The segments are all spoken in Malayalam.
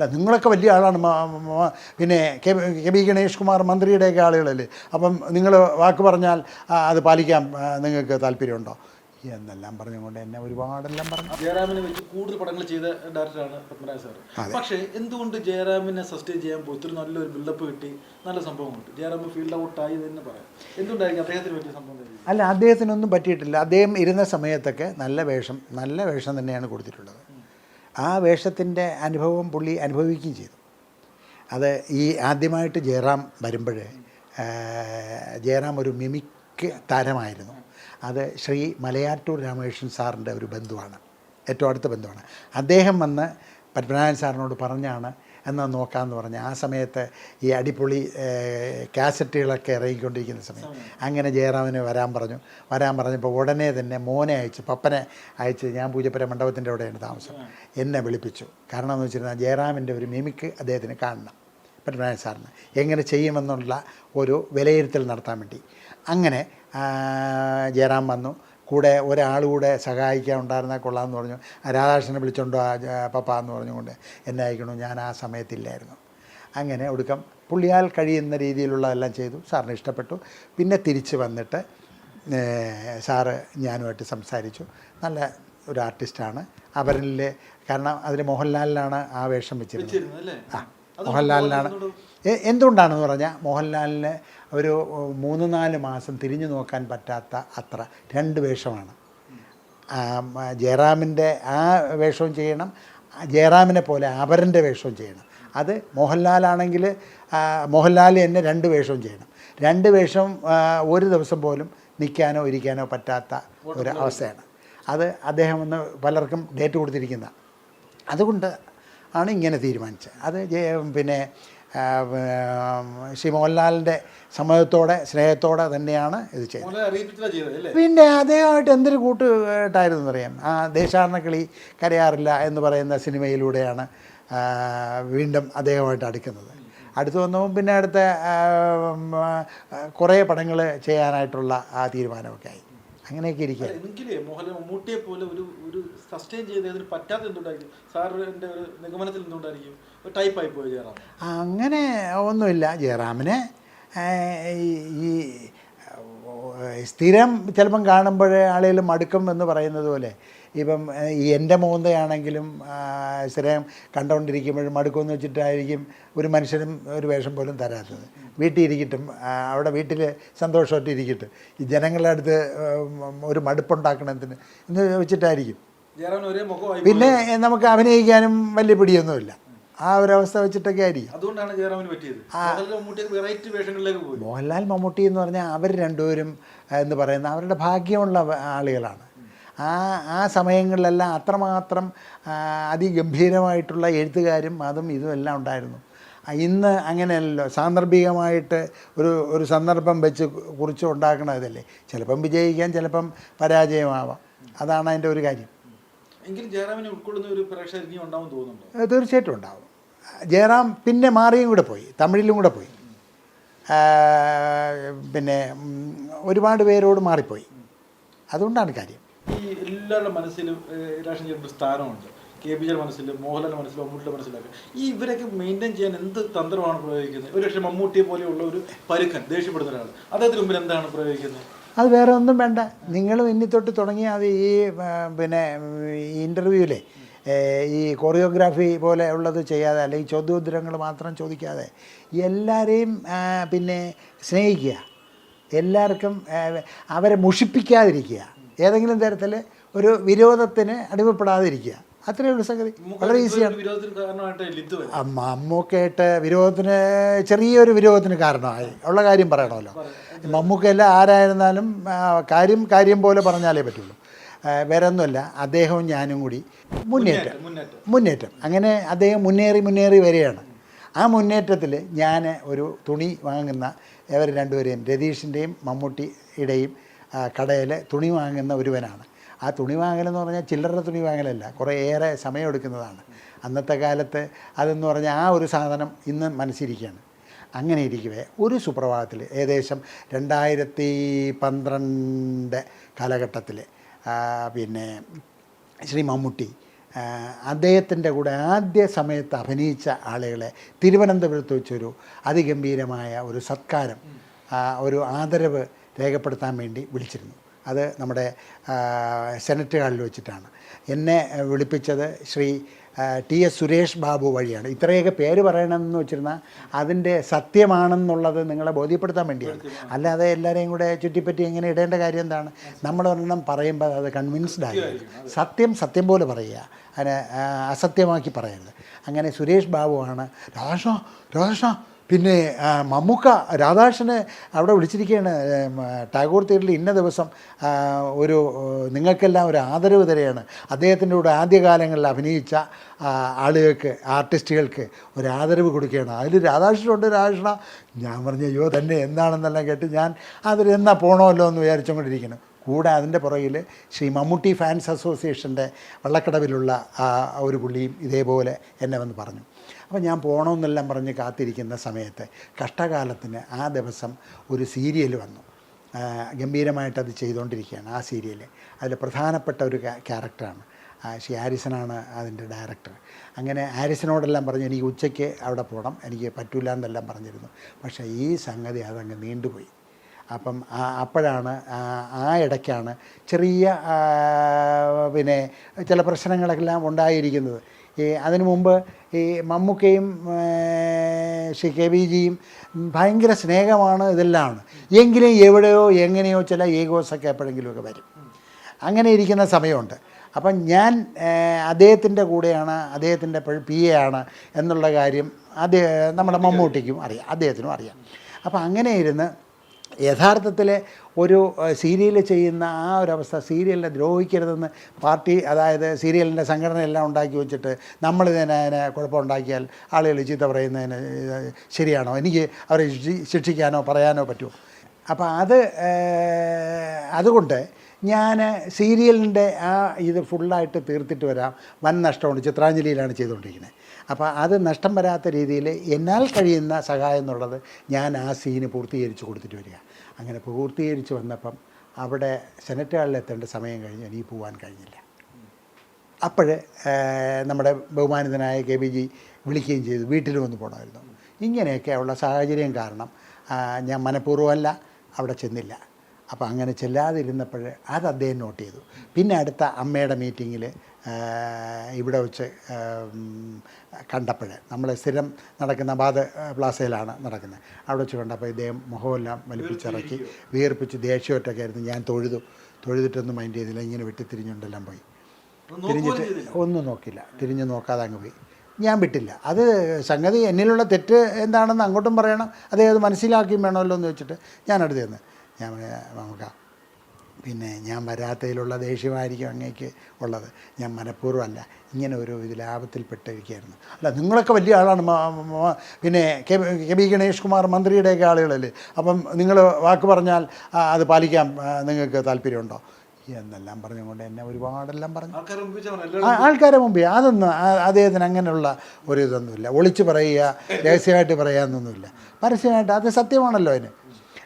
അല്ല നിങ്ങളൊക്കെ വലിയ ആളാണ്. പിന്നെ K K B Ganesh Kumar മന്ത്രിയുടെയൊക്കെ ആളുകളല്ലേ. അപ്പം നിങ്ങൾ വാക്ക് പറഞ്ഞാൽ അത് പാലിക്കാൻ നിങ്ങൾക്ക് താല്പര്യമുണ്ടോ? എന്നെല്ലാം പറഞ്ഞുകൊണ്ട് എന്നെ ഒരുപാടെല്ലാം പറഞ്ഞു. ജയറാമിനെ വെച്ച് കൂടുതൽ പടങ്ങൾ ചെയ്ത ഡയറക്ടറാണ് പത്മരാജ് സാർ പക്ഷേ എന്തുകൊണ്ട് ജയറാമിനെ സസ്റ്റെയിൻ ചെയ്യാൻ പോയി? ഇത്ര നല്ലൊരു ബിൽഡപ്പ് കിട്ടി. നല്ല സംഭവം കിട്ടി ജയറാം ഫീൽഡ് ഔട്ട് ആയി എന്ന് പറയാം. എന്തുകൊണ്ടായിരിക്കും അദ്ദേഹത്തിന് പറ്റിയ സംഭവം? അല്ല അദ്ദേഹത്തിനൊന്നും പറ്റിയിട്ടില്ല. അദ്ദേഹം ഇരുന്ന സമയത്തൊക്കെ നല്ല വേഷം നല്ല വേഷം തന്നെയാണ് കൊടുത്തിട്ടുള്ളത്. ആ വേഷത്തിന്റെ അനുഭവം പുള്ളി അനുഭവിക്കുകയും ചെയ്തു. അത് ഈ ആദ്യമായിട്ട് ജയറാം വരുമ്പോൾ ജയറാം ഒരു മിമിക് താരമായിരുന്നു. അത് ശ്രീ മലയാറ്റൂർ രാമകൃഷ്ണൻ സാറിന്റെ ഒരു ബന്ധുവാണ് ഏറ്റവും അടുത്ത ബന്ധുവാണ്. അദ്ദേഹം വന്ന് പത്മനാഭൻ സാറിനോട് പറഞ്ഞാണ് എന്നാൽ നോക്കാമെന്ന് പറഞ്ഞ്. ആ സമയത്ത് ഈ അടിപൊളി കാസറ്റുകളൊക്കെ ഇറങ്ങിക്കൊണ്ടിരിക്കുന്ന സമയം. അങ്ങനെ ജയറാമിന് വരാൻ പറഞ്ഞു. വരാൻ പറഞ്ഞപ്പോൾ ഉടനെ തന്നെ മോനെ അയച്ച് പപ്പനെ അയച്ച് ഞാൻ പൂജപ്പുര മണ്ഡപത്തിന്റെ അവിടെയാണ് താമസം. എന്നെ വിളിപ്പിച്ചു. കാരണം എന്ന് വെച്ചിരുന്നാൽ ജയറാമിന്റെ ഒരു മിമിക്ക് അദ്ദേഹത്തിന് കാണണം. പത്മനാഭൻ സാറിന്. എങ്ങനെ ചെയ്യുമെന്നുള്ള ഒരു വിലയിരുത്തൽ നടത്താൻ വേണ്ടി. അങ്ങനെ ജയറാം വന്നു. കൂടെ ഒരാൾ കൂടെ സഹായിക്കാൻ ഉണ്ടായിരുന്നാൽ കൊള്ളാമെന്ന് പറഞ്ഞു. രാധാകൃഷ്ണനെ വിളിച്ചോണ്ടോ പപ്പ എന്ന് പറഞ്ഞുകൊണ്ട് എന്നെ അയക്കണു. ഞാൻ ആ സമയത്തില്ലായിരുന്നു. അങ്ങനെ ഒടുക്കം പുള്ളിയാൽ കഴിയുന്ന രീതിയിലുള്ളതെല്ലാം ചെയ്തു. സാറിന് ഇഷ്ടപ്പെട്ടു. പിന്നെ തിരിച്ച് വന്നിട്ട് സാറ് ഞാനുമായിട്ട് സംസാരിച്ചു. നല്ല ഒരു ആർട്ടിസ്റ്റാണ്. അവരിൽ കാരണം അതിൽ മോഹൻലാലിനാണ് ആ വേഷം വെച്ചിരുന്നത്. ആ മോഹൻലാലിനാണ്. എന്തുകൊണ്ടാണെന്ന് പറഞ്ഞാൽ മോഹൻലാലിന് ഒരു മൂന്ന് നാല് മാസം തിരിഞ്ഞു നോക്കാൻ പറ്റാത്ത അത്ര. രണ്ട് വേഷമാണ്. ജയറാമിന്റെ ആ വേഷവും ചെയ്യണം. ജയറാമിനെ പോലെ അപരന്റെ വേഷവും ചെയ്യണം. അത് മോഹൻലാലാണെങ്കിൽ മോഹൻലാൽ തന്നെ രണ്ട് വേഷവും ചെയ്യണം. രണ്ട് വേഷം ഒരു ദിവസം പോലും നിൽക്കാനോ ഇരിക്കാനോ പറ്റാത്ത ഒരു അവസ്ഥയാണ്. അത് അദ്ദേഹം ഒന്ന് പലർക്കും ഡേറ്റ് കൊടുത്തിരിക്കുന്ന. അതുകൊണ്ട് ആണ് ഇങ്ങനെ തീരുമാനിച്ചത്. അത് പിന്നെ ശ്രീ മോഹൻലാലിന്റെ സമ്മതത്തോടെ സ്നേഹത്തോടെ തന്നെയാണ് ഇത് ചെയ്തത്. പിന്നെ അദ്ദേഹമായിട്ട് എന്തൊരു കൂട്ടുകെട്ടായിരുന്നു എന്നറിയാം. ആ ദേശാടന കിളി കരയാറില്ല എന്ന് പറയുന്ന സിനിമയിലൂടെയാണ് വീണ്ടും അദ്ദേഹമായിട്ട് അടുക്കുന്നത്. അടുത്ത് വന്നപ്പോൾ പിന്നെ അടുത്ത കുറേ പടങ്ങൾ ചെയ്യാനായിട്ടുള്ള ആ തീരുമാനമൊക്കെ ആയി. അങ്ങനെയൊക്കെ ഇരിക്കുക. എങ്കിലേ മോഹൻലാൽ മമ്മൂട്ടിയെ പോലെ ഒരു ഒരു സസ്റ്റെയിൻ ചെയ്ത് അതിന് പറ്റാത്ത എന്തുകൊണ്ടായിരിക്കും സാറിന്റെ ഒരു നിഗമനത്തിൽ എന്തുകൊണ്ടായിരിക്കും ഒരു ടൈപ്പ് ആയി പോയി ജയറാം. അങ്ങനെ ഒന്നുമില്ല. ജയറാമിനെ ഈ- ഈ സ്ഥിരം ചിലപ്പം കാണുമ്പോഴേ ആളുകൾ മടുക്കും എന്ന് പറയുന്നത് പോലെ. ഇപ്പം എന്റെ മോന്തയാണെങ്കിലും സ്ഥിരം കണ്ടുകൊണ്ടിരിക്കുമ്പോഴും മടുക്കുമെന്ന് വെച്ചിട്ടായിരിക്കും ഒരു മനുഷ്യനും ഒരു വേഷം പോലും തരാത്തത്. വീട്ടിൽ ഇരിക്കട്ടും അവിടെ വീട്ടിൽ സന്തോഷമായിട്ട് ഇരിക്കട്ടെ. ഈ ജനങ്ങളുടെ അടുത്ത് ഒരു മടുപ്പുണ്ടാക്കണത്തിന് എന്ന് വെച്ചിട്ടായിരിക്കും. പിന്നെ നമുക്ക് അഭിനയിക്കാനും വലിയ പിടിയൊന്നുമില്ല. ആ ഒരവസ്ഥ വെച്ചിട്ടൊക്കെ ആയിരിക്കും. അതുകൊണ്ടാണ് ജയറാമിന് പറ്റിയത്. മോഹൻലാൽ മമ്മൂട്ടി എന്ന് പറഞ്ഞാൽ അവർ രണ്ടുപേരും എന്ന് പറയുന്ന അവരുടെ ഭാഗ്യമുള്ള ആളുകളാണ്. ആ ആ സമയങ്ങളിലെല്ലാം അത്രമാത്രം അതിഗംഭീരമായിട്ടുള്ള എഴുത്തുകാരും അതും ഇതും എല്ലാം ഉണ്ടായിരുന്നു. ഇന്ന് അങ്ങനെയല്ലല്ലോ. സാന്ദർഭികമായിട്ട് ഒരു ഒരു സന്ദർഭം വെച്ച് കുറിച്ച് ഉണ്ടാക്കണതല്ലേ? ചിലപ്പം വിജയിക്കാം ചിലപ്പം പരാജയമാവാം. അതാണ് അതിന്റെ ഒരു കാര്യം. എങ്കിലും ജയറാമിനെ ഉൾക്കൊള്ളുന്ന ഒരു പ്രേക്ഷകർ ഇനി ഉണ്ടാവും തോന്നുന്നുണ്ടോ? ഏഹ് തീർച്ചയായിട്ടും ഉണ്ടാവും. ജയറാം പിന്നെ മാറിയും കൂടെ പോയി തമിഴിലും കൂടെ പോയി. പിന്നെ ഒരുപാട് പേരോട് മാറിപ്പോയി. അതുകൊണ്ടാണ് കാര്യം. എല്ലാവരുടെ മനസ്സിലും രാഷ്ട്രീയ ഒരു സ്ഥാനമുണ്ട്. കെ പി ജിയുടെ മനസ്സിലും മോഹൻലാലിന്റെ മനസ്സിലും മമ്മൂട്ടിയുടെ മനസ്സിലൊക്കെ. ഈ ഇവരൊക്കെ മെയിന്റെയിൻ ചെയ്യാൻ എന്ത് തന്ത്രമാണ് പ്രയോഗിക്കുന്നത്? ഒരു പക്ഷേ മമ്മൂട്ടിയെ പോലെയുള്ള ഒരു പരുക്കൻ ദേഷ്യപ്പെടുന്ന ഒരാൾ അദ്ദേഹത്തിന് മുമ്പിൽ എന്താണ് പ്രയോഗിക്കുന്നത്? അത് വേറെ ഒന്നും വേണ്ട. നിങ്ങൾ ഇനി തൊട്ട് തുടങ്ങിയ അത് ഈ പിന്നെ ഇന്റർവ്യൂവിലെ ഈ കൊറിയോഗ്രാഫി പോലെ ഉള്ളത് ചെയ്യാതെ അല്ലെങ്കിൽ ചോദ്യോത്തരങ്ങൾ മാത്രം ചോദിക്കാതെ. എല്ലാവരെയും പിന്നെ സ്നേഹിക്കുക. എല്ലാവർക്കും അവരെ മുഷിപ്പിക്കാതിരിക്കുക. ഏതെങ്കിലും തരത്തിൽ ഒരു വിരോധത്തിന് അടിമപ്പെടാതിരിക്കുക. അത്രയേ ഉള്ളൂ സംഗതി. വളരെ ഈസിയാണ്. വിരോധത്തിന് മമ്മൂക്കയായിട്ട് വിരോധത്തിന് ചെറിയൊരു വിരോധത്തിന് കാരണമായി. ഉള്ള കാര്യം പറയണമല്ലോ. മമ്മൂക്കയല്ല ആരായിരുന്നാലും കാര്യം കാര്യം പോലെ പറഞ്ഞാലേ പറ്റുള്ളൂ. വേറെ ഒന്നുമല്ല അദ്ദേഹവും ഞാനും കൂടി മുന്നേറ്റം. മുന്നേറ്റം മുന്നേറ്റം. അങ്ങനെ അദ്ദേഹം മുന്നേറി മുന്നേറി വരികയാണ്. ആ മുന്നേറ്റത്തിൽ ഞാൻ ഒരു തുണി വാങ്ങുന്ന ഇവർ രണ്ടുപേരെയും രതീഷിന്റെയും മമ്മൂട്ടിയുടെയും കടയിൽ തുണി വാങ്ങുന്ന ഒരുവനാണ്. ആ തുണി വാങ്ങലെന്ന് പറഞ്ഞാൽ ചില്ലറ തുണി വാങ്ങലല്ല കുറേ ഏറെ സമയമെടുക്കുന്നതാണ് അന്നത്തെ കാലത്ത് അതെന്ന് പറഞ്ഞാൽ ആ ഒരു സാധനം ഇന്ന് മനസ്സിരിക്കുകയാണ്. അങ്ങനെ ഇരിക്കവേ ഒരു സുപ്രഭാതത്തിൽ ഏകദേശം രണ്ടായിരത്തി പന്ത്രണ്ട് കാലഘട്ടത്തിൽ പിന്നെ ശ്രീ മമ്മൂട്ടി അദ്ദേഹത്തിന്റെ കൂടെ ആദ്യ സമയത്ത് അഭിനയിച്ച ആളുകളെ തിരുവനന്തപുരത്ത് വെച്ചൊരു അതിഗംഭീരമായ ഒരു സത്കാരം ഒരു ആദരവ് രേഖപ്പെടുത്താൻ വേണ്ടി വിളിച്ചിരുന്നു. അത് നമ്മുടെ സെനറ്റ് ഹാളിൽ വെച്ചിട്ടാണ്. എന്നെ വിളിപ്പിച്ചത് ശ്രീ ടി എസ് സുരേഷ് ബാബു വഴിയാണ്. ഇത്രയൊക്കെ പേര് പറയണമെന്ന് വെച്ചിരുന്നാൽ അതിന്റെ സത്യമാണെന്നുള്ളത് നിങ്ങളെ ബോധ്യപ്പെടുത്താൻ വേണ്ടിയാണ്. അല്ലാതെ എല്ലാവരെയും കൂടെ ചുറ്റിപ്പറ്റി എങ്ങനെ ഇടേണ്ട കാര്യം എന്താണ്? നമ്മളൊരെണ്ണം പറയുമ്പോൾ അത് കൺവിൻസ്ഡ് ആയി. സത്യം സത്യം പോലെ പറയുക. അതിനെ അസത്യമാക്കി പറയരുത്. അങ്ങനെ സുരേഷ് ബാബുവാണ് രാധാകൃഷ്ണ രാധാകൃഷ്ണ പിന്നെ മമ്മൂക്ക രാധാകൃഷ്ണനെ അവിടെ വിളിച്ചിരിക്കുകയാണ്. ടാഗോർ തിയേറ്ററിൽ ഇന്ന ദിവസം ഒരു നിങ്ങൾക്കെല്ലാം ഒരു ആദരവ് തരെയാണ് അദ്ദേഹത്തിന്റെ കൂടെ ആദ്യകാലങ്ങളിൽ അഭിനയിച്ച ആളുകൾക്ക് ആർട്ടിസ്റ്റുകൾക്ക് ഒരു ആദരവ് കൊടുക്കുകയാണ്. അതിൽ രാധാകൃഷ്ണനുണ്ട്. രാധാകൃഷ്ണ ഞാൻ പറഞ്ഞു അയ്യോ തന്നെ എന്താണെന്നെല്ലാം കേട്ട് ഞാൻ അതിൽ എന്നാ പോകണമല്ലോ എന്ന് വിചാരിച്ചുകൊണ്ടിരിക്കുന്നു. കൂടെ അതിന്റെ പുറകിൽ ശ്രീ മമ്മൂട്ടി ഫാൻസ് അസോസിയേഷന്റെ വള്ളക്കടവിലുള്ള ഒരു പുള്ളിയും ഇതേപോലെ എന്നെ വന്ന് പറഞ്ഞു. അപ്പോൾ ഞാൻ പോകണമെന്നെല്ലാം പറഞ്ഞ് കാത്തിരിക്കുന്ന സമയത്ത് കഷ്ടകാലത്തിന് ആ ദിവസം ഒരു സീരിയൽ വന്നു. ഗംഭീരമായിട്ട് അത് ചെയ്തുകൊണ്ടിരിക്കുകയാണ് ആ സീരിയൽ അതിൽ പ്രധാനപ്പെട്ട ഒരു ക്യാരക്ടറാണ്. ശ്രീ ഹാരിസനാണ് അതിന്റെ ഡയറക്ടർ. അങ്ങനെ ഹാരിസനോടെല്ലാം പറഞ്ഞു എനിക്ക് ഉച്ചയ്ക്ക് അവിടെ പോകണം എനിക്ക് പറ്റൂല എന്നെല്ലാം പറഞ്ഞിരുന്നു. പക്ഷേ ഈ സംഗതി അതങ്ങ് നീണ്ടുപോയി. അപ്പം അപ്പോഴാണ് ആ ഇടയ്ക്കാണ് ചെറിയ പിന്നെ ചില പ്രശ്നങ്ങളെല്ലാം ഉണ്ടായിരിക്കുന്നത്. ഈ അതിനു മുമ്പ് ഈ മമ്മൂക്കയും ശ്രീ കെ വി ജിയും ഭയങ്കര സ്നേഹമാണ് ഇതെല്ലാമാണ് എങ്കിലും എവിടെയോ എങ്ങനെയോ ചില ഏകോസൊക്കെ എപ്പോഴെങ്കിലുമൊക്കെ വരും. അങ്ങനെ ഇരിക്കുന്ന സമയമുണ്ട്. അപ്പം ഞാൻ അദ്ദേഹത്തിന്റെ കൂടെയാണ് അദ്ദേഹത്തിന്റെ പി എ ആണ് എന്നുള്ള കാര്യം അദ്ദേഹം നമ്മുടെ മമ്മൂട്ടിക്കും അറിയാം അദ്ദേഹത്തിനും അറിയാം. അപ്പം അങ്ങനെ ഇരുന്ന് യഥാർത്ഥത്തിൽ ഒരു സീരിയൽ ചെയ്യുന്ന ആ ഒരു അവസ്ഥ സീരിയലിനെ ദ്രോഹിക്കരുതെന്ന് പാർട്ടി അതായത് സീരിയലിന്റെ സംഘടനയെല്ലാം ഉണ്ടാക്കി വെച്ചിട്ട് നമ്മൾ ഇതിനെ അതിനെ കുഴപ്പമുണ്ടാക്കിയാൽ ആളുകൾ ചീത്ത പറയുന്നതിന് ശരിയാണോ? എനിക്ക് അവരെ ശിക്ഷി- ശിക്ഷിക്കാനോ പറയാനോ പറ്റുമോ അപ്പോൾ അത് അതുകൊണ്ട് ഞാൻ സീരിയലിന്റെ ആ ഇത് ഫുള്ളായിട്ട് തീർത്തിട്ട് വരാം. വൻ നഷ്ടമുണ്ട്. ചിത്രാഞ്ജലിയിലാണ് ചെയ്തുകൊണ്ടിരിക്കുന്നത്. അപ്പോൾ അത് നഷ്ടം വരാത്ത രീതിയിൽ എന്നാൽ കഴിയുന്ന സഹായം എന്നുള്ളത് ഞാൻ ആ സീന് പൂർത്തീകരിച്ച് കൊടുത്തിട്ട് വരിക. അങ്ങനെ പൂർത്തീകരിച്ച് വന്നപ്പം അവിടെ സെനറ്റ് ഹാളിൽ എത്തേണ്ട സമയം കഴിഞ്ഞ് എനിക്ക് പോകാൻ കഴിഞ്ഞില്ല. അപ്പോൾ നമ്മുടെ ബഹുമാനിതനായ കെ ബി ജി വിളിക്കുകയും ചെയ്തു വീട്ടിൽ വന്ന് പോകണമായിരുന്നു ഇങ്ങനെയൊക്കെ ഉള്ള സാഹചര്യം കാരണം ഞാൻ മനഃപൂർവമല്ല അവിടെ ചെന്നില്ല. അപ്പോൾ അങ്ങനെ ചെല്ലാതിരുന്നപ്പോൾ അത് അദ്ദേഹം നോട്ട് ചെയ്തു. പിന്നെ അടുത്ത അമ്മയുടെ മീറ്റിങ്ങിൽ ഇവിടെ വെച്ച് കണ്ടപ്പോൾ നമ്മൾ സ്ഥിരം നടക്കുന്ന ബാദ് പ്ലാസയിലാണ് നടക്കുന്നത്. അവിടെ വെച്ച് കണ്ടപ്പോൾ ഇദ്ദേഹം മുഖമെല്ലാം വലിപ്പിച്ചിറക്കി വീർപ്പിച്ച് ദേഷ്യമൊറ്റൊക്കെ ആയിരുന്നു. ഞാൻ തൊഴുതു. തൊഴുതിട്ടൊന്നും മൈൻഡ് ചെയ്തില്ല. ഇങ്ങനെ വെട്ടിത്തിരിഞ്ഞുകൊണ്ടെല്ലാം പോയി. തിരിഞ്ഞിട്ട് ഒന്നും നോക്കില്ല തിരിഞ്ഞ് നോക്കാതെ അങ്ങ് പോയി. ഞാൻ വിട്ടില്ല. അത് സംഗതി എന്നിലുള്ള തെറ്റ് എന്താണെന്ന് അങ്ങോട്ടും പറയണം. അതേ അത് മനസ്സിലാക്കിയും വേണമല്ലോ എന്ന് വെച്ചിട്ട് ഞാൻ അടുത്ത് ചെന്ന് ഞാൻ പറഞ്ഞു, നമുക്ക് പിന്നെ ഞാൻ വരാത്തതിലുള്ള ദേഷ്യമായിരിക്കും അങ്ങേക്ക് ഉള്ളത്. ഞാൻ മനഃപൂർവമല്ല ഇങ്ങനെ ഒരു ഇതിൽ ആപത്തിൽപ്പെട്ടിരിക്കുകയായിരുന്നു അല്ല നിങ്ങളൊക്കെ വലിയ ആളാണ് പിന്നെ K K B Ganesh Kumar മന്ത്രിയുടെയൊക്കെ ആളുകളല്ലേ? അപ്പം നിങ്ങൾ വാക്ക് പറഞ്ഞാൽ അത് പാലിക്കാൻ നിങ്ങൾക്ക് താല്പര്യമുണ്ടോ? എന്നെല്ലാം പറഞ്ഞുകൊണ്ട് എന്നെ ഒരുപാടെല്ലാം പറഞ്ഞു. ആൾക്കാരെ മുമ്പേ അതൊന്നും അദ്ദേഹത്തിന് അങ്ങനെയുള്ള ഒരു ഇതൊന്നുമില്ല ഒളിച്ച് പറയുക രഹസ്യമായിട്ട് പറയാമെന്നൊന്നുമില്ല പരസ്യമായിട്ട് അത് സത്യമാണല്ലോ അതിന്.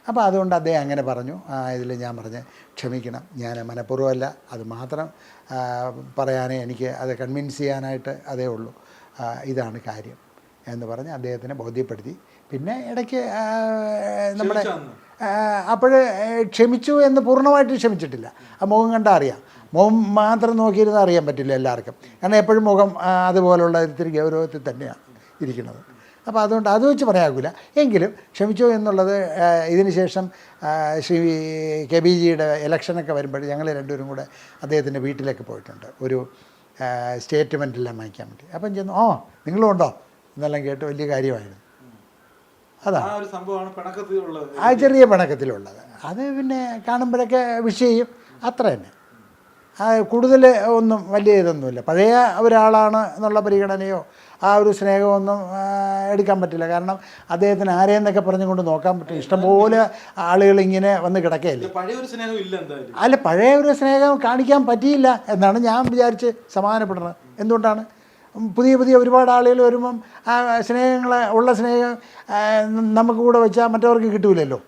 അപ്പോൾ അതുകൊണ്ട് അദ്ദേഹം അങ്ങനെ പറഞ്ഞു. ആ ഇതിൽ ഞാൻ പറഞ്ഞ് ക്ഷമിക്കണം. ഞാൻ മനഃപൂർവമല്ല. അത് മാത്രം പറയാനേ എനിക്ക് അത് കൺവിൻസ് ചെയ്യാനായിട്ട് അതേ ഉള്ളൂ. ഇതാണ് കാര്യം എന്ന് പറഞ്ഞ് അദ്ദേഹത്തിനെ ബോധ്യപ്പെടുത്തി. പിന്നെ ഇടയ്ക്ക് നമ്മുടെ അപ്പോൾ ക്ഷമിച്ചു എന്ന് പൂർണമായിട്ട് ക്ഷമിച്ചിട്ടില്ല. ആ മുഖം കണ്ടാൽ അറിയാം. മുഖം മാത്രം നോക്കിയിരുന്നാൽ അറിയാൻ പറ്റില്ല എല്ലാവർക്കും. കാരണം എപ്പോഴും മുഖം അതുപോലുള്ള ഇത്തിരി ഗൗരവത്തിൽ തന്നെയാണ് ഇരിക്കുന്നത്. അപ്പോൾ അതുകൊണ്ട് അത് വെച്ച് പറയാകില്ല എങ്കിലും ക്ഷമിച്ചോ എന്നുള്ളത് ഇതിന് ശേഷം ശ്രീ കെ ബി ജിയുടെ ഇലക്ഷനൊക്കെ വരുമ്പോൾ ഞങ്ങൾ രണ്ടുപേരും കൂടെ അദ്ദേഹത്തിന്റെ വീട്ടിലേക്ക് പോയിട്ടുണ്ട്. ഒരു സ്റ്റേറ്റ്മെന്റെല്ലാം വാങ്ങിക്കാൻ വേണ്ടി. അപ്പം ചെന്നു ഓ നിങ്ങളും ഉണ്ടോ? എന്നെല്ലാം കേട്ട് വലിയ കാര്യമായിരുന്നു. അതാ. ആ ഒരു സംഭവമാണ് പിണക്കത്തിലുള്ളത്. ആ ചെറിയ പിണക്കത്തിലുള്ളത്. അത് പിന്നെ കാണുമ്പോഴൊക്കെ വിഷ് ചെയ്യും. അത്ര തന്നെ. കൂടുതൽ ഒന്നും വലിയ ഇതൊന്നുമില്ല. പഴയ ഒരാളാണ് എന്നുള്ള പരിഗണനയോ ആ ഒരു സ്നേഹമൊന്നും എടുക്കാൻ പറ്റില്ല. കാരണം അദ്ദേഹത്തിന് ആരെയെന്നൊക്കെ പറഞ്ഞുകൊണ്ട് നോക്കാൻ പറ്റും. ഇഷ്ടംപോലെ ആളുകൾ ഇങ്ങനെ വന്ന് കിടക്കുകയല്ലേ അല്ല പഴയ ഒരു സ്നേഹം കാണിക്കാൻ പറ്റിയില്ല എന്നാണ് ഞാൻ വിചാരിച്ച് സമാധാനപ്പെടുന്നത് എന്തുകൊണ്ടാണ്? പുതിയ പുതിയ ഒരുപാട് ആളുകൾ വരുമ്പം ആ സ്നേഹങ്ങളെ ഉള്ള സ്നേഹം നമുക്ക് കൂടെ വെച്ചാൽ മറ്റവർക്ക് കിട്ടൂലല്ലോ.